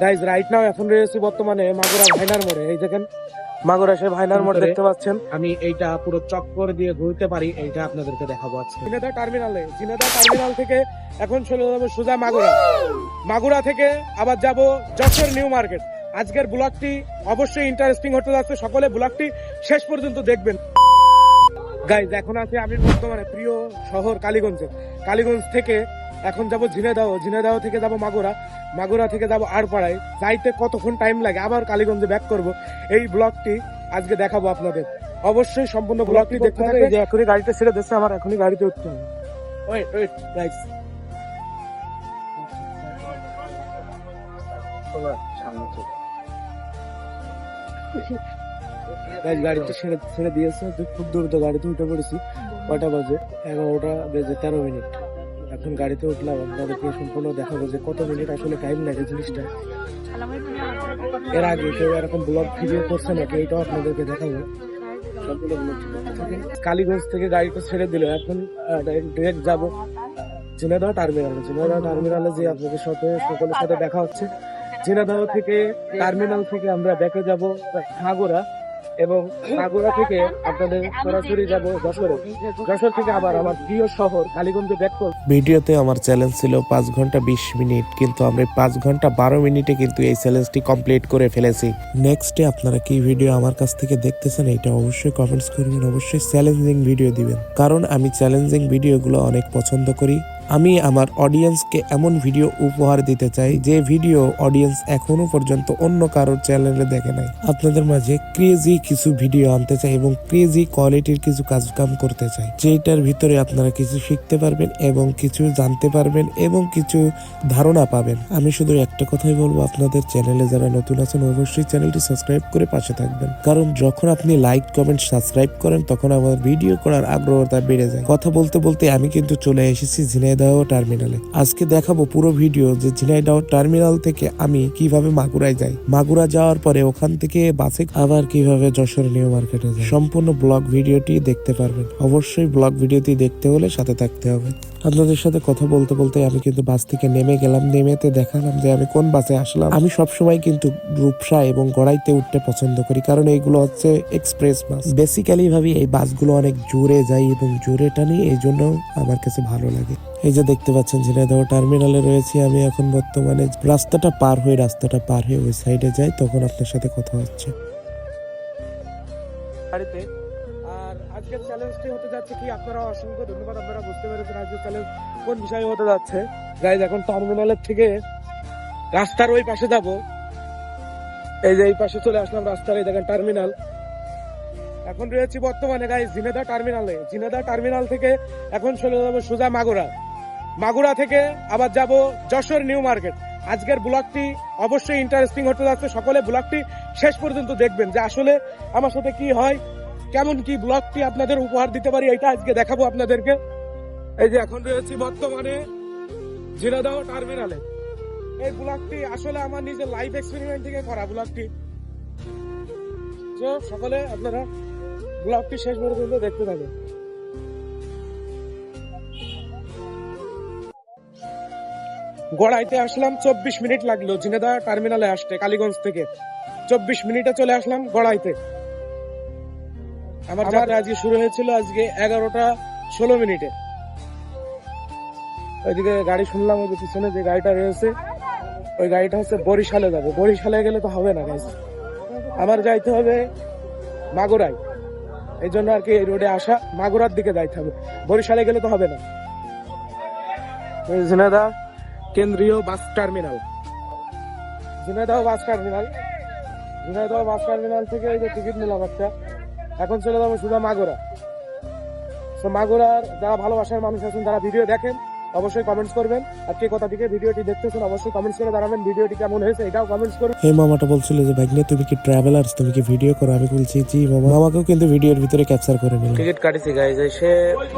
Guys right now এখন রয়েছে বর্তমানে মাগুরা ভাইনার মোড়ে। এই দেখেন মাগুরা সে ভাইনার মোড় দেখতে পাচ্ছেন। আমি এইটা পুরো চক্কর দিয়ে ঘুরতে পারি এইটা আপনাদেরকে দেখাবো আজকে। জিনেদা টার্মিনালে জিনেদা টার্মিনাল থেকে এখন চলে যাব সোজা মাগুরা। মাগুরা থেকে আবার যাব যশোর নিউ মার্কেট। আজকের ব্লগটি অবশ্যই ইন্টারেস্টিং হতে যাচ্ছে সকলে ব্লগটি শেষ পর্যন্ত দেখবেন। গাইজ এখন আছে আমি বর্তমানে প্রিয় শহর কালীগঞ্জে। কালীগঞ্জ থেকে এখন যাব ঝিনেদাও ঝিনেদাও থেকে যাব মাগুরা। মাগুরা থেকে যাব আড়পাড়ায় যাইতে কতক্ষণ টাইম লাগে? আবার কালীগঞ্জে ব্যাক করব। এই ব্লগটি আজকে দেখাবো আপনাদের। অবশ্যই সম্পূর্ণ ব্লগটি দেখতে এই যে এখনই গাড়িতে ছেড়ে দিচ্ছে আমার এখনই গাড়িতে উঠতে হবে। ওয়েট ওয়েট গাইস গাইস গাড়িতে ছেড়ে ছেড়ে দিয়েছে। খুব দ্রুত গাড়িতে উঠে পড়েছি। কটা বাজে? এগারোটা বেজে তেরো মিনিট। এখন গাড়িতে উঠলাম, আপনাদেরকে সম্পূর্ণ দেখাবো যে কত মিনিট আসলে টাইম লাগে জিনিসটা। এর আগে কেউ এরকম ব্লগ ভিডিও করছে নাকি এটাও আপনাদেরকে দেখাবো। কালীগঞ্জ থেকে গাড়িটা ছেড়ে দিল, এখন ডিরেক্ট যাব ঝিনাদহ টার্মিনালে ঝিনাদহ টার্মিনালে যে আপনাদের সাথে, সকলের সাথে দেখা হচ্ছে। ঝিনাদহ থেকে টার্মিনাল থেকে আমরা ব্যাকে যাব সাগরা। এবং সাগরা থেকে আপনাদের সরাসরি যাব যশোরে। যশোর থেকে আবার আমার প্রিয় শহর কালীগঞ্জে ব্যাক করব। ভিডিওতে আমার চ্যালেঞ্জ ছিল পাঁচ ঘণ্টা বিশ মিনিট, কিন্তু আমরা পাঁচ ঘণ্টা বারো মিনিটে কিন্তু এই চ্যালেঞ্জটি কমপ্লিট করে ফেলেছি। নেক্সটে আপনারা কি ভিডিও আমার কাছ থেকে দেখতেছেন, এটা অবশ্যই কমেন্টস করবেন, অবশ্যই চ্যালেঞ্জিং ভিডিও দিবেন। কারণ আমি চ্যালেঞ্জিং ভিডিওগুলো অনেক পছন্দ করি। আমি আমার অডিয়েন্সকে এমন ভিডিও উপহার দিতে চাই, যে ভিডিও অডিয়েন্স এখনও পর্যন্ত অন্য কারোর চ্যানেলে দেখে নাই। আপনাদের মাঝে ক্রেজি কিছু ভিডিও আনতে চাই এবং ক্রেজি কোয়ালিটির কিছু কাজ কাম করতে চাই যেটার ভিতরে আপনারা কিছু শিখতে পারবেন এবং কিছু জানতে পারবেন এবং কিছু ধারণা পাবেন। আমি শুধু একটা কথাই বলব, আপনাদের চ্যানেলে যারা নতুন আছেন, অবশ্যই চ্যানেলটি সাবস্ক্রাইব করে পাশে থাকবেন। কারণ যখন আপনি লাইক কমেন্ট সাবস্ক্রাইব করেন, তখন আমার ভিডিও করার আগ্রহতা বেড়ে যায়। কথা বলতে বলতে আমি কিন্তু চলে এসেছি ঝিনাইদহ টার্মিনালে আজকে দেখাবো পুরো ভিডিও যে ঝিনাইদহ টার্মিনাল থেকে আমি কীভাবে মাগুরায় যাই। মাগুরা যাওয়ার পরে ওখান থেকে বাসে আবার কীভাবে যশোর নিউ মার্কেটে যাই। সম্পূর্ণ ব্লগ ভিডিওটি দেখতে পারবেন। অবশ্যই ব্লগ ভিডিওটি দেখতে হলে সাথে থাকতে হবে। আপনাদের সাথে কথা বলতে বলতে আমি কিন্তু বাস থেকে নেমে গেলাম। নেমেতে দেখালাম যে আমি কোন বাসে আসলাম। আমি সবসময় কিন্তু রূপসা এবং গড়াইতে উঠতে পছন্দ করি, কারণ এইগুলো হচ্ছে এক্সপ্রেস বাস বেসিক্যালি ভাবি এই বাসগুলো অনেক জোরে যায় এবং জোরে টানি এই জন্য আমার কাছে ভালো লাগে। এই যে দেখতে পাচ্ছেন ঝিনাইদহ টার্মিনালে রয়েছি আমি এখন বর্তমানে। রাস্তাটা পার হয়ে, রাস্তাটা পার হয়ে ওই সাইডে যাই, তখন আপনার সাথে কথা হচ্ছে। গাড়িতে আর আজকের হতে যাচ্ছে কি, আপনারা অসংখ্য ধন্যবাদ, আপনারা বুঝতে আজকের চ্যালেঞ্জ কোন হতে যাচ্ছে। গাইজ এখন টার্মিনালের থেকে রাস্তার ওই পাশে যাব। এই যে এই পাশে চলে আসলাম রাস্তার, এই টার্মিনাল এখন রয়েছি বর্তমানে গাইজ টার্মিনালে টার্মিনাল থেকে এখন চলে যাব সোজা মাগুরা। মাগুরা থেকে আবার যাব যশোর নিউ মার্কেট। আজকের ব্লগটি অবশ্যই ইন্টারেস্টিং হতে যাচ্ছে। সকলে ব্লগটি শেষ পর্যন্ত দেখবেন যে আসলে আমার সাথে কি হয়, কেমন কি ব্লগটি আপনাদের উপহার দিতে পারি এটা আজকে দেখাবো আপনাদেরকে। এই যে এখন রয়েছি বর্তমানে জিরাদাও টার্মিনালে। এই ব্লগটি আসলে আমার নিজের লাইফ এক্সপেরিমেন্ট থেকে করা ব্লগটি। সকলে আপনারা ব্লগটি শেষ পর্যন্ত দেখতে থাকুন। গড়াইতে আসলাম চব্বিশ মিনিট লাগল। জিনেদা টার্মিনালে আসতে কালীগঞ্জ থেকে। চব্বিশ মিনিটে চলে আসলাম গড়াইতে। আমার যাত্রা আজকে শুরু হয়েছিল আজকে এগারোটা ষোলো মিনিটে। ওইদিকে গাড়ি শুনলাম ওই পিছনে যে গাড়িটা রয়েছে ওই গাড়িটা হচ্ছে বরিশালে যাবে। বরিশালে গেলে তো হবে না গাইজ আমার যাইতে হবে মাগুরায়। এই জন্য আর কি এই রোডে আসা মাগুরার দিকে যাইতে হবে। বরিশালে গেলে তো হবে না। ঝিনাইদহ কেন্দ্রীয় bus terminal. Jhenaidah bus terminal. Jhenaidah bus terminal থেকে এই যে টিকিট নিলাম একটা। এখন চলে যাব শুধু মাগুরা। তো মাগুরার যারা ভালোবাসার মানুষ আছেন যারা ভিডিও দেখেন অবশ্যই কমেন্টস করবেন। আর কে কোথা থেকে ভিডিওটি দেখতেছেন অবশ্যই কমেন্টস করে জানাবেন ভিডিওটি কেমন হয়েছে এটাও কমেন্টস করবেন এই মামাটা বলছিল যে ভাগ্নে তুমি কি ট্রাভেলার্স তুমি কি ভিডিও করো? আমি বলছি জি মামা। মামাকেও কিন্তু ভিডিওর ভিতরে ক্যাপচার করে নিলাম। টিকিট কাটিছি গাইজ সে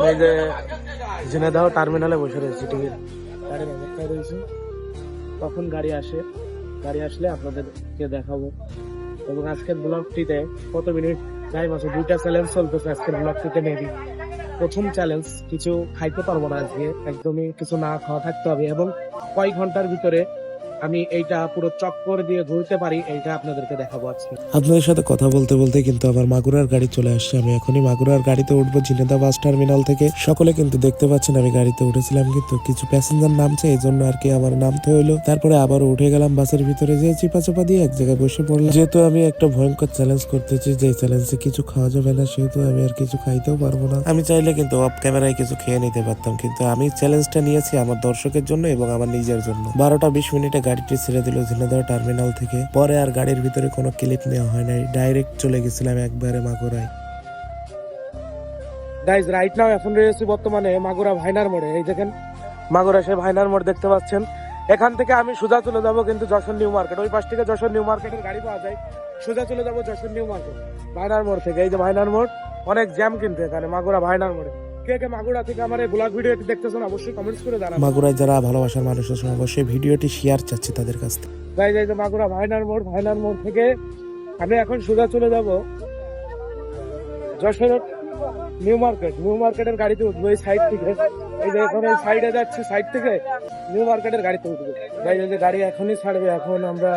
এই যে ঝিনাইদহ টার্মিনালে বসে রয়েছে টিকিট। গাড়ির অপেক্ষায় রয়েছে। কখন গাড়ি আসে? গাড়ি আসলে আপনাদেরকে দেখাবো। এবং আজকের ব্লগটিতে কত মিনিট? টাইম আছে দুইটা চ্যালেঞ্জ চলতেছে আজকের ব্লগটিতে মেবি প্রথম চ্যালেঞ্জ কিছু খাইতে পারব না আজকে। একদমই কিছু না খাওয়া থাকতে হবে। এবং কয়েক ঘণ্টার ভিতরে আমি এইটা পুরো চক্কর দিয়ে ঘুরতে পারি, এইটা আপনাদেরকে দেখাবো আজকে। আপনাদের সাথে কথা বলতে বলতে কিন্তু আমার মাগুরার গাড়ি চলে আসছে। আমি এখনই মাগুরার গাড়িতে উঠবো ঝিনেদা বাস টার্মিনাল থেকে। সকলে কিন্তু দেখতে পাচ্ছেন আমি গাড়িতে উঠেছিলাম কিন্তু কিছু প্যাসেঞ্জার নামছে, এই জন্য আর কি আমার নামতে হইল। তারপরে আবার উঠে গেলাম বাসের ভিতরে, যে চিপা চাপা দিয়ে এক জায়গায় বসে পড়লাম। যেহেতু আমি একটা ভয়ঙ্কর চ্যালেঞ্জ করতেছি, যে চ্যালেঞ্জে কিছু খাওয়া যাবে না, সেহেতু আমি আর কিছু খাইতেও পারব না। আমি চাইলে কিন্তু অফ ক্যামেরায় কিছু খেয়ে নিতে পারতাম, কিন্তু আমি চ্যালেঞ্জটা নিয়েছি আমার দর্শকের জন্য এবং আমার নিজের জন্য। বারোটা বিশ মিনিটে গাড়িটি ছেড়ে দিল ঝিনাদহ টার্মিনাল থেকে। পরে আর গাড়ির ভিতরে কোনো ক্লিপ নেওয়া হয় নাই। ডাইরেক্ট চলে গেছিলাম একবারে মাগুরায়। গাইজ রাইট নাও এখন রয়েছে বর্তমানে মাগুরা ভাইনার মোড়ে। এই দেখেন, মাগুরা সে ভাইনার মোড় দেখতে পাচ্ছেন। এখান থেকে আমি সোজা চলে যাব কিন্তু যশোর নিউ মার্কেট। ওই পাশ থেকে যশোর নিউ মার্কেটের গাড়ি পাওয়া যায়। সোজা চলে যাব যশোর নিউ মার্কেট। ভাইনার মোড় থেকে। এই যে ভাইনার মোড়, অনেক জ্যাম কিন্তু এখানে মাগুরা ভাইনার মোড়ে। কে কে মাগুরা থেকে আমার এই ব্লগ ভিডিও দেখতেছেন অবশ্যই কমেন্টস করে জানাবেন। মাগুরায় যারা ভালোবাসার মানুষ আছেন অবশ্যই ভিডিওটি শেয়ার চাচ্ছি তাদের কাছ থেকে। গাইজ এই যে মাগুরা ভাইনার মোড় ভাইনার মোড় থেকে আমি এখন সোজা চলে যাব যশোর নিউ মার্কেট। নিউ মার্কেটের গাড়িতে উঠবো এই সাইড থেকে। এই যে এখন এই সাইডে যাচ্ছি সাইড থেকে নিউ মার্কেটের গাড়িতে উঠবো। গাইজ এই যে গাড়ি এখনই ছাড়বে। এখন আমরা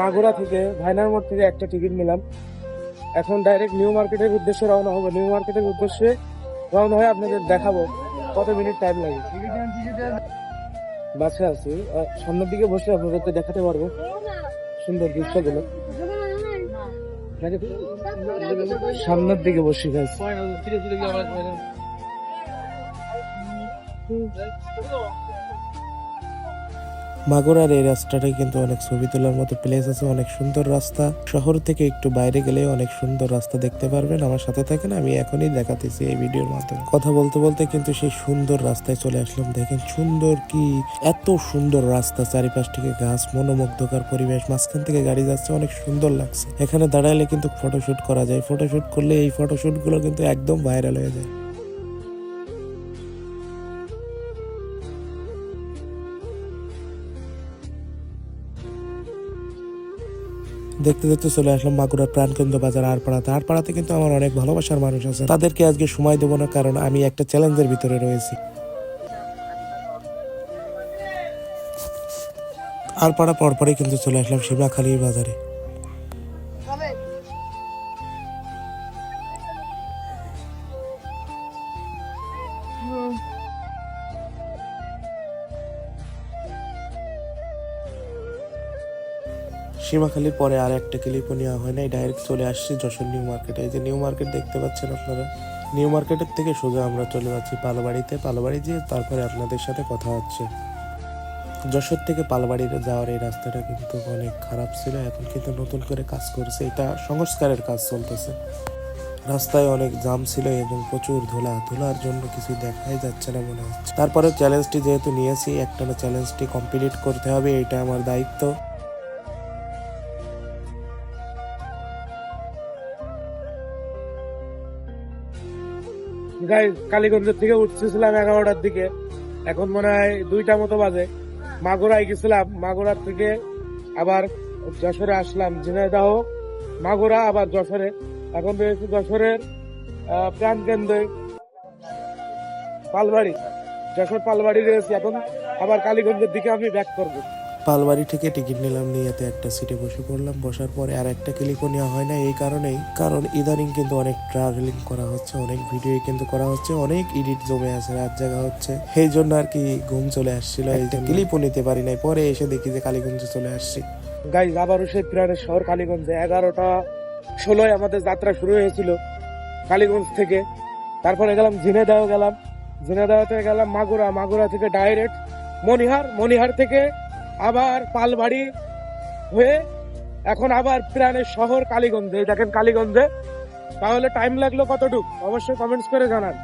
মাগুরা থেকে ভাইনার মোড় থেকে একটা টিকিট নিলাম। এখন ডাইরেক্ট নিউ মার্কেটের উদ্দেশ্যে রওনা হব। নিউ মার্কেটের উদ্দেশ্যে রওনা হয়ে আপনাদের দেখাবো কত মিনিট টাইম লাগে। বাসে আছি। সামনের দিকে বসে আপনাদেরকে দেখাতে পারব। সুন্দর দৃশ্যগুলো। সামনের দিকে বসে গেছে মাগুরার এই রাস্তাটাই কিন্তু অনেক ছবি তোলার মতো প্লেস আছে, অনেক সুন্দর রাস্তা। শহর থেকে একটু বাইরে গেলে অনেক সুন্দর রাস্তা দেখতে পারবেন। আমার সাথে থাকেন, আমি এখনই দেখাতেছি এই ভিডিওর মাধ্যমে। কথা বলতে বলতে কিন্তু সেই সুন্দর রাস্তায় চলে আসলাম। দেখেন সুন্দর কি, এত সুন্দর রাস্তা, চারিপাশ থেকে গাছ, মনোমুগ্ধকর পরিবেশ, মাঝখান থেকে গাড়ি যাচ্ছে, অনেক সুন্দর লাগছে। এখানে দাঁড়াইলে কিন্তু ফটোশুট করা যায়। ফটোশুট করলে এই ফটোশুটগুলো কিন্তু একদম ভাইরাল হয়ে যায়। দেখতে দেখতে চলে আসলাম মাগুরার প্রাণকেন্দ্র বাজার আরপাড়াতে। আরপাড়াতে কিন্তু আমার অনেক ভালোবাসার মানুষ আছে। তাদেরকে আজকে সময় দেবো না, কারণ আমি একটা চ্যালেঞ্জের ভিতরে রয়েছি। আরপাড়া পরপরই কিন্তু চলে আসলাম সীমাখালী বাজারে। সীমাখালির পরে আর একটা ক্লিপও নেওয়া হয় নাই ডাইরেক্ট চলে আসছি যশোর নিউ মার্কেটে। এই যে নিউ মার্কেট দেখতে পাচ্ছেন আপনারা? নিউ মার্কেটের থেকে সোজা আমরা চলে যাচ্ছি পালবাড়িতে। পালবাড়ি দিয়ে তারপরে আপনাদের সাথে কথা হচ্ছে। যশোর থেকে পালবাড়িতে যাওয়ার এই রাস্তাটা কিন্তু অনেক খারাপ ছিল, এখন কিন্তু নতুন করে কাজ করছে। এটা সংস্কারের কাজ চলতেছে। রাস্তায় অনেক জাম ছিল এবং প্রচুর ধুলা। ধুলার জন্য কিছু দেখাই যাচ্ছে না মনে হচ্ছে। তারপরে চ্যালেঞ্জটি যেহেতু নিয়েছি একটা চ্যালেঞ্জটি কমপ্লিট করতে হবে, এটা আমার দায়িত্ব। কালীগঞ্জের থেকে উঠতেছিলাম এগারোটার দিকে। এখন মনে হয় দুইটা মতো বাজে। মাগুরায় গেছিলাম। মাগুরার থেকে আবার যশোরে আসলাম। ঝিনাইদাহ, মাগুরা, আবার যশোরে। এখন রয়েছে যশোরের প্রাণ কেন্দ্রে পালবাড়ি। যশোর পালবাড়ি রয়েছে। এখন আবার কালীগঞ্জের দিকে আমি ব্যাক করব। পালবাড়ি থেকে টিকিট নিলাম নিয়েতে একটা সিটে বসে পড়লাম। বসার পরে আর একটা ক্লিপও নেওয়া হয় না এই কারণেই। কারণ ইদানিং কিন্তু অনেক ট্রাভেলিং করা হচ্ছে অনেক ভিডিও কিন্তু করা হচ্ছে অনেক এডিট জমে আছে রাত জায়গা হচ্ছে। সেই জন্য আর কি ঘুম চলে আসছিল এই যে ক্লিপও নিতে পারি নাই। পরে এসে দেখি যে কালীগঞ্জে চলে আসছি। গাইজ আবারও সেই প্রাণের শহর কালীগঞ্জে। এগারোটা ষোলোয় আমাদের যাত্রা শুরু হয়েছিল কালীগঞ্জ থেকে। তারপরে গেলাম ঝিনেদাহ গেলাম। ঝিনেদাহ থেকে গেলাম মাগুরা। মাগুরা থেকে ডাইরেক্ট মনিহার। মনিহার থেকে আবার পালবাড়ি হয়ে এখন আবার প্রাণের শহর কালীগঞ্জে। দেখেন কালীগঞ্জে। তাহলে টাইম লাগল কতটুক? অবশ্যই কমেন্টস করে জানান।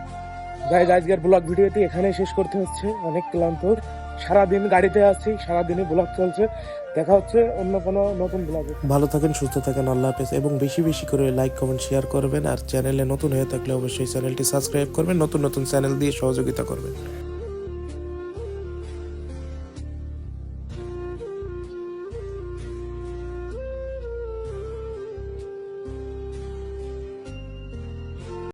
গাইজ আজকের ব্লগ ভিডিওটি এখানে শেষ করতে হচ্ছে। অনেক ক্লান্ত। সারাদিন গাড়িতে আছি, সারাদিনই ব্লগ চলছে। দেখা হচ্ছে অন্য কোনো নতুন ব্লগে ভালো থাকেন, সুস্থ থাকেন, আল্লাহ হাফেজ। এবং বেশি বেশি করে লাইক কমেন্ট শেয়ার করবেন। আর চ্যানেলে নতুন হয়ে থাকলে অবশ্যই চ্যানেলটি সাবস্ক্রাইব করবেন। নতুন নতুন চ্যানেল দিয়ে সহযোগিতা করবেন।